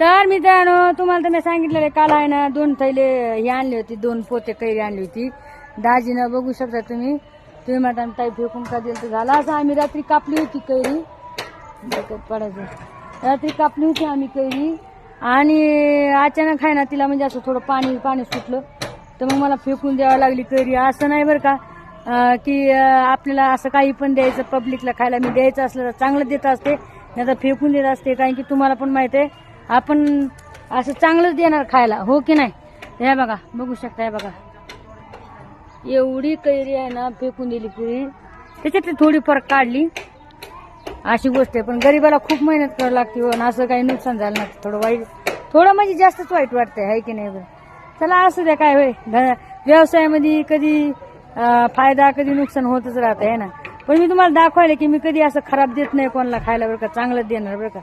तर मित्रांनो तुम्हाला तर मी सांगितलेलं काल आहे ना दोन थैले हे आणली होती दोन पोते कैरी आणली होती. दाजीनं बघू शकता तुम्ही. तुम्ही म्हणता ताई फेकून का दिलं तर झालं असं आम्ही रात्री कापली होती कैरी. पडायचं. रात्री कापली होती आम्ही कैरी. आणि अचानक आहे ना तिला म्हणजे असं थोडं पाणी पाणी सुटलं. तर मग मला फेकून द्यावं लागली कैरी. असं नाही बरं का की आपल्याला असं काही पण द्यायचं पब्लिकला खायला. मी द्यायचं असलं तर चांगलं देत असते नाही तर फेकून देत असते. कारण की तुम्हाला पण माहिती आहे आपण असं चांगलंच देणार खायला हो की नाही? हे बघा बघू शकता हे बघा. एवढी कैरी आहे ना फेकून दिली पुरी. त्याच्यातली थोडीफार काढली. अशी गोष्ट आहे पण गरीबाला खूप मेहनत करावं लागते हो, असं काही नुकसान झालं नाही थोडं वाईट. थोडं म्हणजे जास्तच वाईट वाटतंय आहे की नाही बरं? चला असू द्या काय होय. व्यवसायामध्ये कधी फायदा कधी नुकसान होतच राहत आहे ना? पण मी तुम्हाला दाखवायला की मी कधी असं खराब देत नाही कोणाला खायला बरं का? चांगलं देणार बरं का?